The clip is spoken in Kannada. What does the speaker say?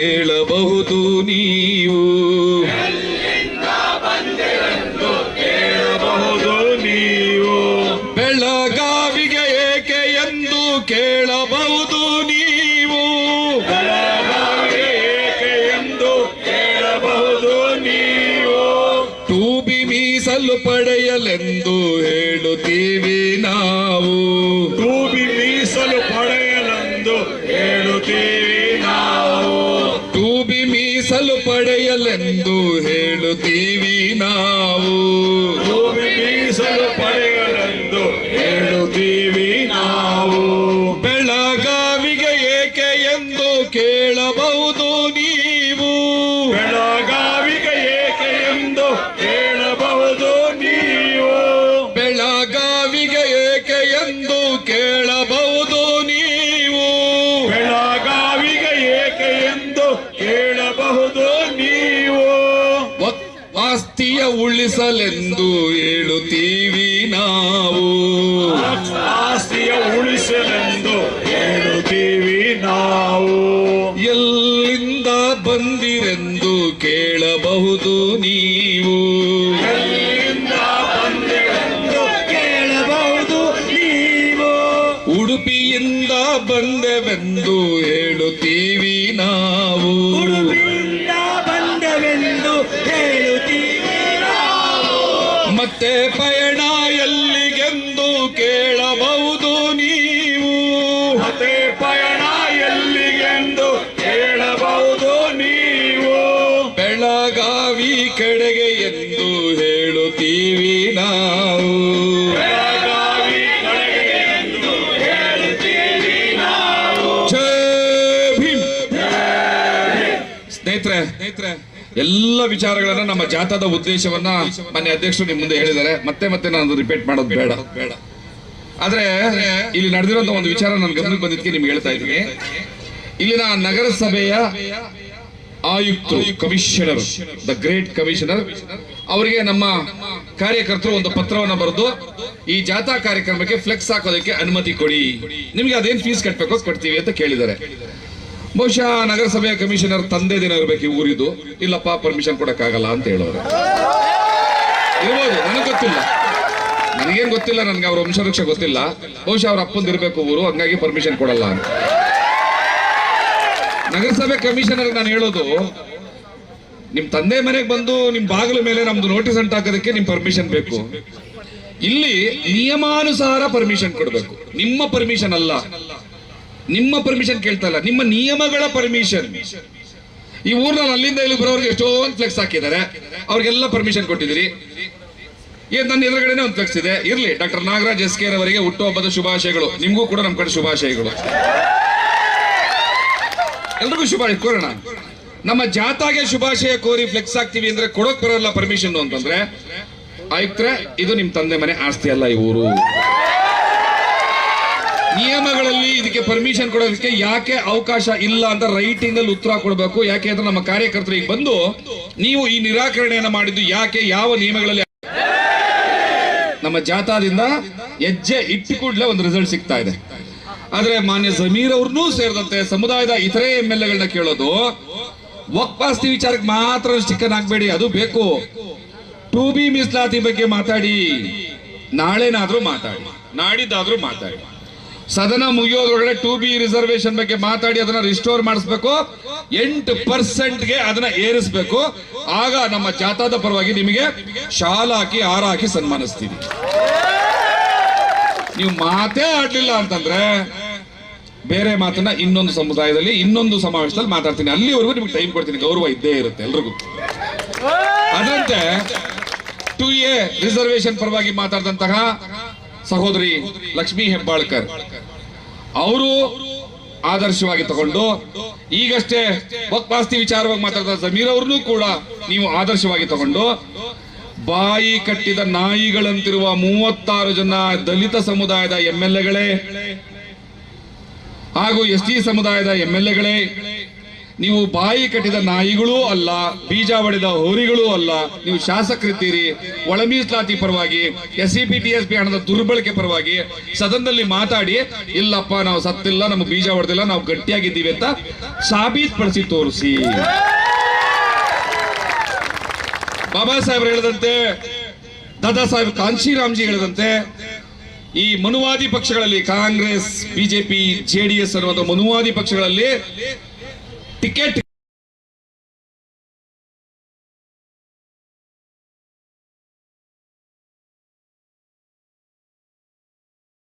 ಹೇಳಬಹುದು ನೀವು. ಕೇಳಬಹುದು ನೀವು. ಬೆಳಗಾವಿಗೆ ಏಕೆ ಎಂದು ಕೇಳಬಹುದು ನೀವು. ಬೆಳಗಾವಿಗೆ ಏಕೆ ಎಂದು ಕೇಳಬಹುದು ನೀವು. ಟೂಬಿ ಮೀಸಲು ಪಡೆಯಲೆಂದು ಹೇಳುತ್ತೀವಿ ನಾವು. ಮೀಸಲು ಪಡೆಯಲೆಂದು ಹೇಳುತ್ತೀವಿ ನಾವು. ಭೂಮಿ ಮೀಸಲು ಪಡೆಯಲೆಂದು ಕೇಳಬಹುದು ನೀವು ಆಸ್ತಿಯ ಉಳಿಸಲೆಂದು ಹೇಳುತ್ತೀವಿ ನಾವು. ಆಸ್ತಿಯ ಉಳಿಸಲೆಂದು ಹೇಳುತ್ತೀವಿ ನಾವು. ಎಲ್ಲಿಂದ ಬಂದಿರೆಂದು ಕೇಳಬಹುದು ನೀವು. ಎಲ್ಲಿಂದ ಬಂದಿರೆಂದು ಕೇಳಬಹುದು ನೀವು. ಉಡುಪಿಯಿಂದ ಬಂದೆವೆಂದು ಹೇಳುತ್ತೀವಿ ನಾವು. ಉಡುಪಿಯಿಂದ ಬಂದೆವೆಂದು ಹೇಳುತ್ತೀವಿ ನಾವು. ಮತ್ತೆ ಪಯಣ ಎಲ್ಲ ವಿಚಾರಗಳನ್ನ ನಮ್ಮ ಜಾಥಾದ ಉದ್ದೇಶವನ್ನ ಮನೆ ಅಧ್ಯಕ್ಷರು ನಿಮ್ ಮುಂದೆ ಹೇಳಿದ್ದಾರೆ. ಮತ್ತೆ ಮತ್ತೆ ನಾನು ರಿಪೀಟ್ ಮಾಡೋದು ಬೇಡ. ಬೇಡ ಆದ್ರೆ ಇಲ್ಲಿ ನಡೆದಿರೋ ಒಂದು ವಿಚಾರ ನನ್ನ ಗಮನಕ್ಕೆ ಬಂದಿದ್ದಕ್ಕೆ ನಿಮ್ಗೆ ಹೇಳ್ತಾ ಇದ್ದೀನಿ. ಇಲ್ಲಿನ ನಗರಸಭೆಯ ಆಯುಕ್ತ ಕಮಿಷನರ್ ದ ಗ್ರೇಟ್ ಕಮಿಷನರ್ ಅವರಿಗೆ ನಮ್ಮ ಕಾರ್ಯಕರ್ತರು ಒಂದು ಪತ್ರವನ್ನ ಬರೆದು ಈ ಜಾಥಾ ಕಾರ್ಯಕ್ರಮಕ್ಕೆ ಫ್ಲೆಕ್ಸ್ ಹಾಕೋದಕ್ಕೆ ಅನುಮತಿ ಕೊಡಿ. ನಿಮ್ಗೆ ಅದೇನ್ ಫೀಸ್ ಕಟ್ಬೇಕು ಕೊಡ್ತೀವಿ ಅಂತ ಕೇಳಿದ್ದಾರೆ. ಬಹುಶಃ ನಗರಸಭೆಯ ಕಮಿಷನರ್ ತಂದೆ ದಿನ ಇರಬೇಕು ಈ ಊರಿದು ಇಲ್ಲಪ್ಪ ಪರ್ಮಿಷನ್ ಕೊಡಕ್ಕಾಗಲ್ಲ ಅಂತ ಹೇಳೋರು. ಇರ್ಬೋದು, ನನಗೆ ಗೊತ್ತಿಲ್ಲ. ನನಗೇನು ಗೊತ್ತಿಲ್ಲ, ನನಗೆ ಅವ್ರ ವಂಶವೃಕ್ಷ ಗೊತ್ತಿಲ್ಲ. ಬಹುಶಃ ಅವ್ರ ಅಪ್ಪಂದು ಇರಬೇಕು ಊರು, ಹಂಗಾಗಿ ಪರ್ಮಿಷನ್ ಕೊಡಲ್ಲ ಅಂತ. ನಗರಸಭೆ ಕಮಿಷನರ್ ನಾನು ಹೇಳೋದು, ನಿಮ್ ತಂದೆ ಮನೆಗೆ ಬಂದು ನಿಮ್ ಬಾಗಿಲ ಮೇಲೆ ನಮ್ದು ನೋಟಿಸ್ ಅಂಟ್ ಹಾಕೋದಕ್ಕೆ ನಿಮ್ ಪರ್ಮಿಷನ್ ಬೇಕು. ಇಲ್ಲಿ ನಿಯಮಾನುಸಾರ ಪರ್ಮಿಷನ್ ಕೊಡಬೇಕು. ನಿಮ್ಮ ಪರ್ಮಿಷನ್ ಅಲ್ಲ. ನಿಮ್ಮ ಪರ್ಮಿಷನ್ ಕೇಳ್ತಾ ಇಲ್ಲ. ನಿಮ್ಮ ನಿಯಮಗಳ ಪರ್ಮಿಷನ್ ಈ ಊರ್ನಲ್ಲಿ ಅಲ್ಲಿಂದ ಇಲ್ಲಿ ಬರೋರಿಗೆ ಎಷ್ಟೊಂದು ಫ್ಲೆಕ್ಸ್ ಹಾಕಿದ್ದಾರೆ. ಅವ್ರಿಗೆಲ್ಲ ಪರ್ಮಿಷನ್ ಕೊಟ್ಟಿದ್ದೀರಿ. ಏನ್ ನನ್ನ ಎದುರುಗಡೆನೆ ಒಂದು ಫ್ಲೆಕ್ಸ್ ಇದೆ. ಇರ್ಲಿ, ಡಾಕ್ಟರ್ ನಾಗರಾಜ್ ಎಸ್ ಕೆ ಅವರಿಗೆ ಹುಟ್ಟುಹಬ್ಬದ ಶುಭಾಶಯಗಳು. ನಿಮಗೂ ಕೂಡ ನಮ್ಮ ಕಡೆ ಶುಭಾಶಯಗಳು. ಎಲ್ರಿಗೂ ಶುಭಾಶಯ, ಕೋರೋಣ. ನಮ್ಮ ಜಾತಾಗೆ ಶುಭಾಶಯ ಕೋರಿ ಫ್ಲೆಕ್ಸ್ ಹಾಕ್ತೀವಿ ಅಂದ್ರೆ ಕೊಡೋಕ್ ಬರೋಲ್ಲ ಪರ್ಮಿಷನ್ ಅಂತಂದ್ರೆ ಆಯುಕ್ತ್ರೆ, ಇದು ನಿಮ್ ತಂದೆ ಮನೆ ಆಸ್ತಿ ಅಲ್ಲ ಈ ಊರು. ನಿಯಮಗಳಲ್ಲಿ ಇದಕ್ಕೆ ಪರ್ಮಿಷನ್ ಕೊಡೋದಕ್ಕೆ ಯಾಕೆ ಅವಕಾಶ ಇಲ್ಲ ಅಂತ ರೈಟಿಂಗ್ ಅಲ್ಲಿ ಉತ್ತರ ಕೊಡಬೇಕು? ಯಾಕೆ ಅಂದ್ರೆ ನಮ್ಮ ಕಾರ್ಯಕರ್ತರು ಈಗ ಬಂದು ನೀವು ಈ ನಿರಾಕರಣೆಯನ್ನು ಮಾಡಿದ್ದು ಯಾಕೆ? ಯಾವ ನಿಯಮಗಳಲ್ಲಿ? ನಮ್ಮ ಜಾಥಾದಿಂದ ಹೆಜ್ಜೆ ಇಟ್ಟು ಕೂಡಲೇ ಒಂದು ರಿಸಲ್ಟ್ ಸಿಗ್ತಾ ಇದೆ. ಆದ್ರೆ ಮಾನ್ಯ ಜಮೀರ್ ಅವ್ರನ್ನೂ ಸೇರಿದಂತೆ ಸಮುದಾಯದ ಇತರೆ ಎಂ ಎಲ್ ಎಗಳನ್ನ ಕೇಳೋದು ವಕ್ವಾಸ್ತಿ ವಿಚಾರಕ್ಕೆ ಮಾತ್ರ ಚಿಕ್ಕನ್ ಹಾಕ್ಬೇಡಿ ಅದು ಬೇಕು. ಟು ಬಿ ಮೀಸಲಾತಿ ಬಗ್ಗೆ ಮಾತಾಡಿ. ನಾಳೆನಾದ್ರೂ ಮಾತಾಡಿ. ನಾಡಿದ್ದಾದ್ರೂ ಮಾತಾಡಿ. ಸದನ ಮುಗಿಯೋದ್ರೊಳಗಡೆ ಟು ಬಿ ರಿಸರ್ವೇಶನ್ ಬಗ್ಗೆ ಮಾತಾಡಿ, ಅದನ್ನ ರಿಸ್ಟೋರ್ ಮಾಡಿಸ್ಬೇಕು. ಎಂಟು ಪರ್ಸೆಂಟ್ಗೆ ಅದನ್ನ ಏರಿಸಬೇಕು. ಆಗ ನಮ್ಮ ಜಾತಾದ ಪರವಾಗಿ ನಿಮಗೆ ಶಾಲ ಹಾಕಿ, ಹಾರ ಹಾಕಿ ಸನ್ಮಾನಿಸ್ತೀವಿ ನೀವು ಮಾತೇ ಆಡ್ಲಿಲ್ಲ ಅಂತಂದ್ರೆ ಬೇರೆ ಮಾತನ್ನ ಇನ್ನೊಂದು ಸಮುದಾಯದಲ್ಲಿ, ಇನ್ನೊಂದು ಸಮಾವೇಶದಲ್ಲಿ ಮಾತಾಡ್ತೀನಿ. ಅಲ್ಲಿವರೆಗೂ ನಿಮ್ಗೆ ಟೈಮ್ ಕೊಡ್ತೀನಿ. ಗೌರವ ಇದ್ದೇ ಇರುತ್ತೆ ಎಲ್ರಿಗೂ. ಅದರಂತೆ ಟು ಎ ರಿಸರ್ವೇಶನ್ ಪರವಾಗಿ ಮಾತಾಡಿದಂತಹ ಸಹೋದರಿ ಲಕ್ಷ್ಮಿ ಹೆಬ್ಬಾಳ್ಕರ್. ಅವರು ಆದರ್ಶವಾಗಿ ತಗೊಂಡು ಈಗಷ್ಟೇ ವಕ್ವಾಸ್ತಿ ವಿಚಾರವಾಗಿ ಮಾತಾಡಿದ ಜಮೀರ್ ಅವ್ರನ್ನೂ ಕೂಡ ನೀವು ಆದರ್ಶವಾಗಿ ತಗೊಂಡು ಬಾಯಿ ಕಟ್ಟಿದ ನಾಯಿಗಳಂತಿರುವ ಮೂವತ್ತಾರು ಜನ ದಲಿತ ಸಮುದಾಯದ ಎಂ ಎಲ್ ಎಗಳೇ ಹಾಗೂ ಎಸ್ ಟಿ ಸಮುದಾಯದ ಎಂ ಎಲ್ ಎಗಳೇ ನೀವು ಬಾಯಿ ಕಟ್ಟಿದ ನಾಯಿಗಳೂ ಅಲ್ಲ, ಬೀಜ ಹೊಡೆದ ಹೋರಿಗಳೂ ಅಲ್ಲ. ನೀವು ಶಾಸಕರಿದ್ದೀರಿ. ಒಳ ಮೀಸಲಾತಿ ಪರವಾಗಿ S C P T S P ಹಣದ ದುರ್ಬಳಕೆ ಪರವಾಗಿ ಸದನದಲ್ಲಿ ಮಾತಾಡಿ, ಇಲ್ಲಪ್ಪ, ನಾವು ಸತ್ತಿಲ್ಲ, ನಮ್ಗೆ ಬೀಜ ಹೊಡೆದಿಲ್ಲ ನಾವು ಗಟ್ಟಿಯಾಗಿದ್ದೀವಿ ಅಂತ ಸಾಬೀತುಪಡಿಸಿ ತೋರಿಸಿ. ಬಾಬಾ ಸಾಹೇಬ್ರು ಹೇಳಿದಂತೆ, ದಾದಾ ಸಾಹೇಬ್ ಕಾಂಶಿರಾಮ್ಜಿ ಹೇಳಿದಂತೆ, ಈ ಮನುವಾದಿ ಪಕ್ಷಗಳಲ್ಲಿ ಕಾಂಗ್ರೆಸ್, ಬಿಜೆಪಿ, ಜೆಡಿಎಸ್ ಅನ್ನುವಂಥ ಮನುವಾದಿ ಪಕ್ಷಗಳಲ್ಲಿ ಟಿಕೆಟ್